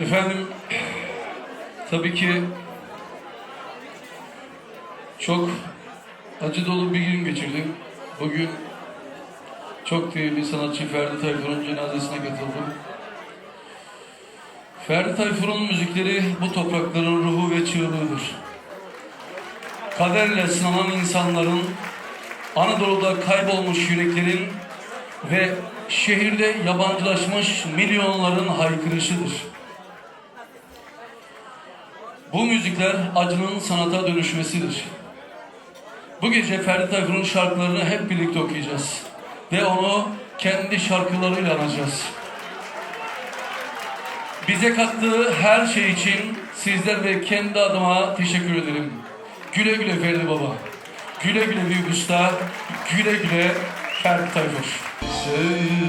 Efendim, tabii ki çok acı dolu bir gün geçirdik. Bugün çok değerli sanatçı Ferdi Tayfur'un cenazesine katıldım. Ferdi Tayfur'un müzikleri bu toprakların ruhu ve çığlığıdır. Kaderle sınanan insanların, Anadolu'da kaybolmuş yüreklerin ve şehirde yabancılaşmış milyonların haykırışıdır. Bu müzikler acının sanata dönüşmesidir. Bu gece Ferdi Tayfur'un şarkılarını hep birlikte okuyacağız. Ve onu kendi şarkılarıyla anacağız. Bize kattığı her şey için sizler ve kendi adıma teşekkür ederim. Güle güle Ferdi Baba. Güle güle Büyük Usta. Güle güle Ferdi Tayfur. Sevgilim,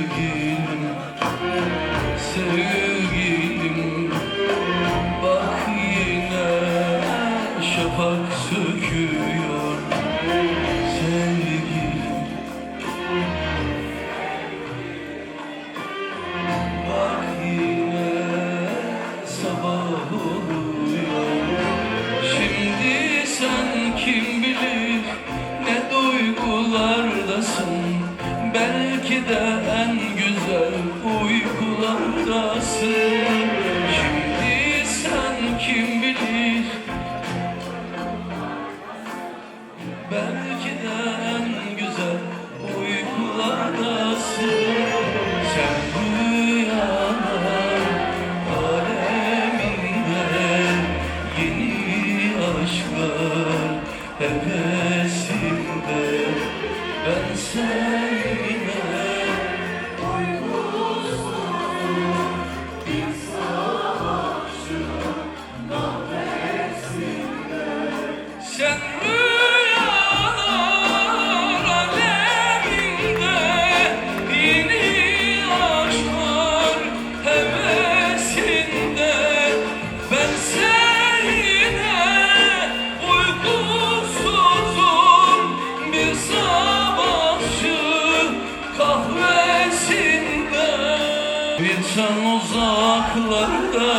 Belki de en güzel uykulardasın Sen uzaklarda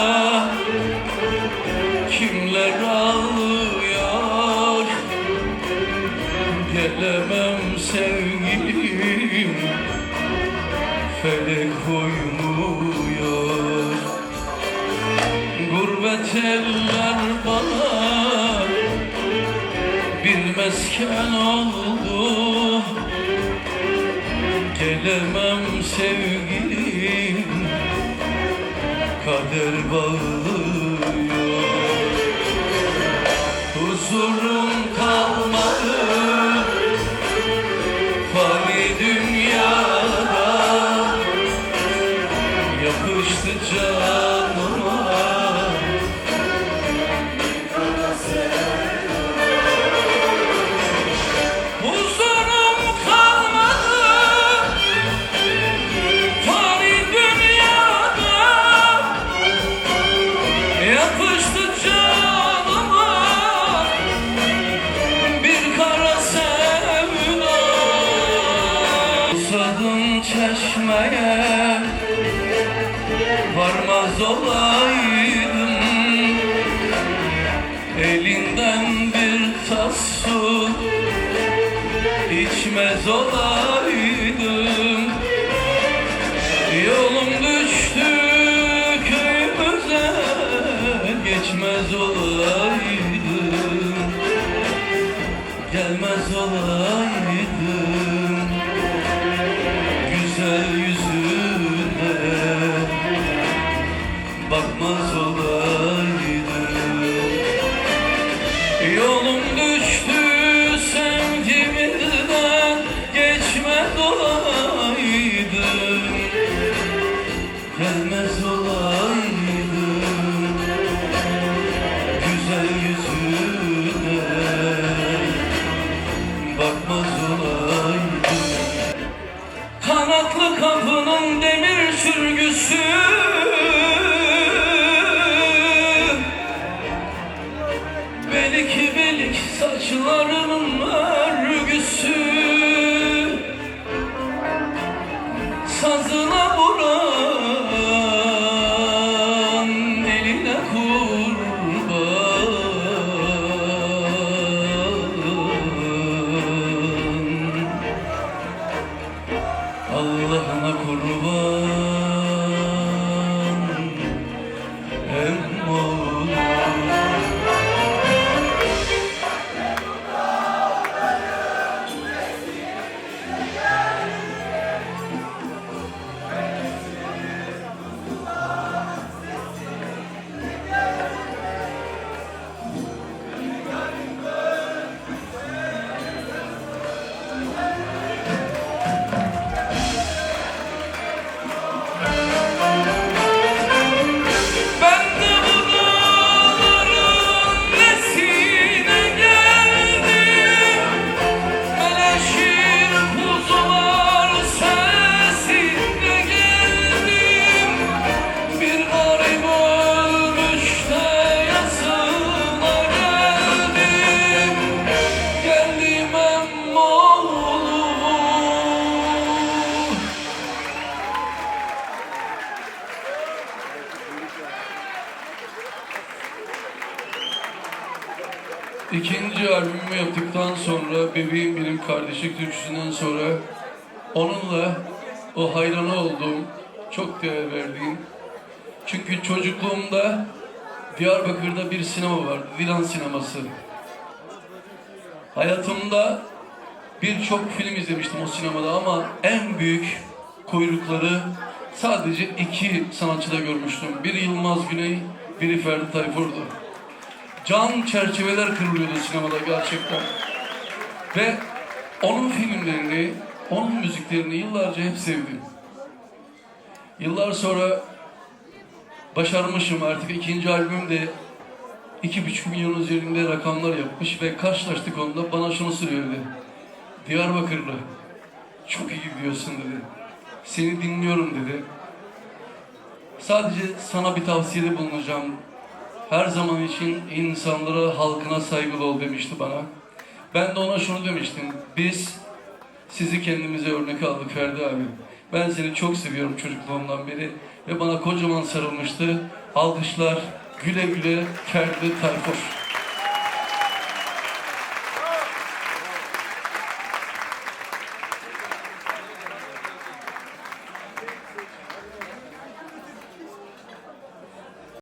Kimler ağlıyor? Gelemem sevgilim Felek uyumuyor Gurbet eller bana Bir mesken oldu. Gelemem sevgilim Kader bağlıyor. Huzurum çeşmeye varmaz olaydım Elinden bir tas su içmez olaydım. Yolum düştü köyümüze geçmez olaydım. Gelmez olaydım Belik belik saçlarının ikinci albümümü yaptıktan sonra Bebeğim Benim Kardeşlik türküsünden sonra onunla o hayranı olduğum, çok değer verdiğim çünkü çocukluğumda Diyarbakır'da bir sinema vardı, Dilan Sineması. Hayatımda birçok film izlemiştim o sinemada ama en büyük kuyrukları sadece iki sanatçıda görmüştüm. Biri Yılmaz Güney, biri Ferdi Tayfur'du. Cam çerçeveler kırılıyordu sinemada gerçekten. Ve onun filmlerini, onun müziklerini yıllarca hep sevdim. Yıllar sonra başarmışım artık ikinci albüm de iki buçuk milyon üzerinde rakamlar yapmış ve karşılaştık onunla bana şunu söyledi. Diyarbakırlı çok iyi gidiyorsun dedi. Seni dinliyorum dedi. Sadece sana bir tavsiyede bulunacağım. Her zaman için insanlara, halkına saygılı ol demişti bana. Ben de ona şunu demiştim. Biz sizi kendimize örnek aldık Ferdi abi. Ben seni çok seviyorum çocukluğumdan beri ve bana kocaman sarılmıştı. Alkışlar güle güle Ferdi Tayfur.